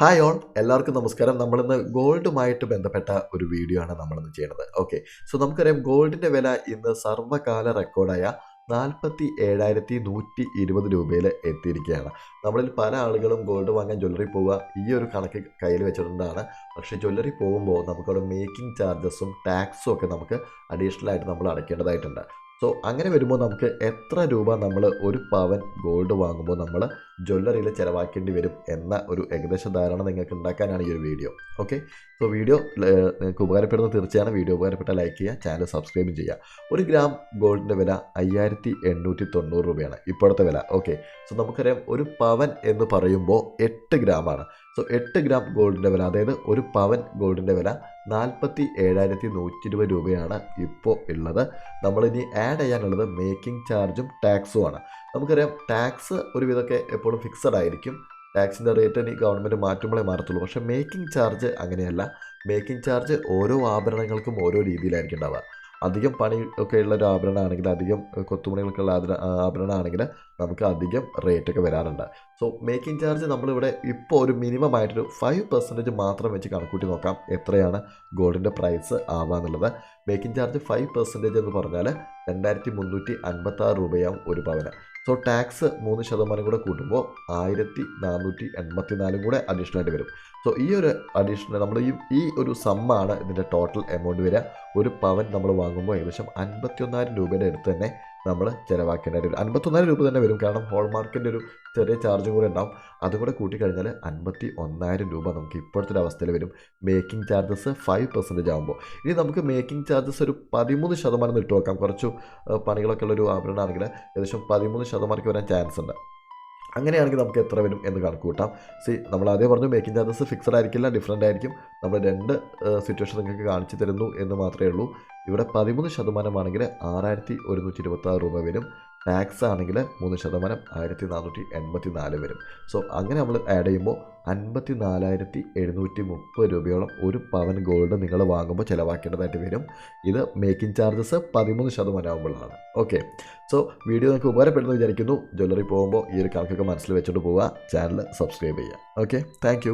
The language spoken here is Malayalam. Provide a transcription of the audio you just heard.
ഹായ് ഓൾ എല്ലാവർക്കും നമസ്കാരം. നമ്മളിന്ന് ഗോൾഡുമായിട്ട് ബന്ധപ്പെട്ട ഒരു വീഡിയോ ആണ് നമ്മളിന്ന് ചെയ്യുന്നത്. ഓക്കെ സോ നമുക്കറിയാം ഗോൾഡിന്റെ വില ഇന്ന് സർവകാല റെക്കോർഡായ നാൽപ്പത്തി ഏഴായിരത്തി നൂറ്റി ഇരുപത് രൂപയിൽ എത്തിയിരിക്കുകയാണ്. നമ്മളിൽ പല ആളുകളും ഗോൾഡ് വാങ്ങാൻ ജ്വല്ലറി പോവുക ഈ ഒരു കണക്ക് കയ്യിൽ വെച്ചിട്ടുണ്ടാണ്. പക്ഷേ ജ്വല്ലറി പോകുമ്പോൾ നമുക്കവിടെ മേക്കിംഗ് ചാർജസും ടാക്സും ഒക്കെ നമുക്ക് അഡീഷണൽ ആയിട്ട് നമ്മൾ അടയ്ക്കേണ്ടതായിട്ടുണ്ട്. സോ അങ്ങനെ വരുമ്പോൾ നമുക്ക് എത്ര രൂപ നമ്മൾ ഒരു പവൻ ഗോൾഡ് വാങ്ങുമ്പോൾ നമ്മൾ ജ്വല്ലറിയിൽ ചിലവാക്കേണ്ടി വരും എന്ന ഒരു ഏകദേശ ധാരണ നിങ്ങൾക്ക് ഉണ്ടാക്കാനാണ് ഈ ഒരു വീഡിയോ. ഓക്കെ സോ വീഡിയോ നിങ്ങൾക്ക് ഉപകാരപ്പെടുന്ന തീർച്ചയാണ് വീഡിയോ ഉപകാരപ്പെട്ട ലൈക്ക് ചെയ്യുക ചാനൽ സബ്സ്ക്രൈബ് ചെയ്യുക. ഒരു ഗ്രാം ഗോൾഡിന്റെ വില അയ്യായിരത്തി എണ്ണൂറ്റി തൊണ്ണൂറ് രൂപയാണ് ഇപ്പോഴത്തെ വില. ഓക്കെ സോ നമുക്കറിയാം ഒരു പവൻ എന്ന് പറയുമ്പോൾ എട്ട് ഗ്രാമാണ് സോ എട്ട് ഗ്രാം ഗോൾഡിന്റെ വില അതായത് ഒരു പവൻ ഗോൾഡിന്റെ വില നാൽപ്പത്തി ഏഴായിരത്തി നൂറ്റി ഇരുപത് രൂപയാണ് ഇപ്പോൾ ഉള്ളത്. നമ്മളിനി ആഡ് ചെയ്യാനുള്ളത് മേക്കിംഗ് ചാർജും ടാക്സുമാണ് നമുക്കറിയാം ടാക്സ് ഒരു ഒരുവിധമൊക്കെ എപ്പോഴും ഫിക്സഡ് ആയിരിക്കും. ടാക്സിന്റെ റേറ്റ് ഇനി ഗവൺമെന്റ് മാറ്റുമ്പോഴേ മാറത്തുള്ളൂ. പക്ഷേ മേക്കിംഗ് ചാർജ് അങ്ങനെയല്ല. മേക്കിംഗ് ചാർജ് ഓരോ ആഭരണങ്ങൾക്കും ഓരോ രീതിയിലായിരിക്കും ഉണ്ടാവുക. അധികം പണി ഒക്കെ ഉള്ള ഒരു ആഭരണമാണെങ്കിൽ അധികം കൊത്തുപണികൾക്കുള്ള ആഭര- ആഭരണമാണെങ്കിൽ നമുക്ക് അധികം റേറ്റ് ഒക്കെ വരാറുണ്ട്. സോ മേക്കിംഗ് ചാർജ് നമ്മളിവിടെ ഇപ്പോൾ ഒരു മിനിമം ആയിട്ടൊരു ഫൈവ് പെർസെന്റേജ് മാത്രം വെച്ച് കണക്കൂട്ടി നോക്കാം എത്രയാണ് ഗോൾഡിന്റെ പ്രൈസ് ആവാന്നുള്ളത് മേക്കിംഗ് ചാർജ് ഫൈവ് പെർസെന്റേജ് എന്ന് പറഞ്ഞാൽ രണ്ടായിരത്തി മുന്നൂറ്റി അൻപത്തി ആറ് രൂപയാവും ഒരു പവന്. സോ ടാക്സ് മൂന്ന് ശതമാനം കൂടെ കൂട്ടുമ്പോൾ ആയിരത്തി നാനൂറ്റി എൺപത്തി നാലും കൂടെ അഡീഷണൽ ആയിട്ട് വരും. സോ ഈ ഒരു അഡീഷണൽ നമ്മൾ ഈ ഈ ഒരു സമ്മാണ് ഇതിന്റെ ടോട്ടൽ എമൗണ്ട് വരിക. ഒരു പവൻ നമ്മൾ വാങ്ങുമ്പോൾ ഏകദേശം അൻപത്തി ഒന്നായിരം രൂപയുടെ അടുത്ത് തന്നെ നമ്മൾ ചിലവാക്കേണ്ടി വരും അൻപത്തൊന്നായിരം രൂപ തന്നെ വരും. കാരണം ഹോൾമാർക്കിന്റെ ഒരു ചെറിയ ചാർജും കൂടെ ഉണ്ടാവും. അതും കൂടെ കൂട്ടിക്കഴിഞ്ഞാൽ അൻപത്തി ഒന്നായിരം രൂപ നമുക്ക് ഇപ്പോഴത്തെ ഒരു അവസ്ഥയിൽ വരും. മേക്കിംഗ് ചാർജസ് ഫൈവ് പെർസെന്റേജ് ആകുമ്പോൾ ഇനി നമുക്ക് മേക്കിംഗ് ചാർജസ് ഒരു പതിമൂന്ന് ശതമാനം ഇട്ട് വെക്കാം കുറച്ച് പണികളൊക്കെ പണികളൊക്കെ ഉള്ളൊരു ആഭരണമാണെങ്കിൽ ഏകദേശം പതിമൂന്ന് ശതമാനമൊക്കെ വരാൻ ചാൻസ് ഉണ്ട്. അങ്ങനെയാണെങ്കിൽ നമുക്ക് എത്ര വരും എന്ന് കണക്ക് കൂട്ടാം. സി നമ്മൾ ആദ്യം പറഞ്ഞു മേക്കിംഗ് ചാർജസ് ഫിക്സഡ് ആയിരിക്കില്ല ഡിഫറെന്റ് ആയിരിക്കും. നമ്മൾ രണ്ട് സിറ്റുവേഷൻ നിങ്ങൾക്ക് കാണിച്ചു തരുന്നു എന്ന് മാത്രമേ ഉള്ളൂ. ഇവിടെ പതിമൂന്ന് ശതമാനമാണെങ്കിൽ ആറായിരത്തി ഒരുന്നൂറ്റി ഇരുപത്തി ആറ് രൂപ വരും. ടാക്സ് ആണെങ്കിൽ മൂന്ന് ശതമാനം ആയിരത്തി നാനൂറ്റി എൺപത്തി നാല് വരും. സോ അങ്ങനെ നമ്മൾ ആഡ് ചെയ്യുമ്പോൾ അൻപത്തി നാലായിരത്തി എഴുന്നൂറ്റി മുപ്പത് രൂപയോളം ഒരു പവൻ ഗോൾഡ് നിങ്ങൾ വാങ്ങുമ്പോൾ ചിലവാക്കേണ്ടതായിട്ട് വരും. ഇത് മേക്കിംഗ് ചാർജസ് പതിമൂന്ന് ശതമാനം ആകുമ്പോഴാണ് ഓക്കെ സോ വീഡിയോ നിങ്ങൾക്ക് ഉപകാരപ്പെടുന്നു വിചാരിക്കുന്നു. ജ്വല്ലറി പോകുമ്പോൾ ഈ ഒരു കണക്കൊക്കെ മനസ്സിൽ വെച്ചുകൊണ്ട് പോവുക. ചാനൽ സബ്സ്ക്രൈബ് ചെയ്യുക. Okay thank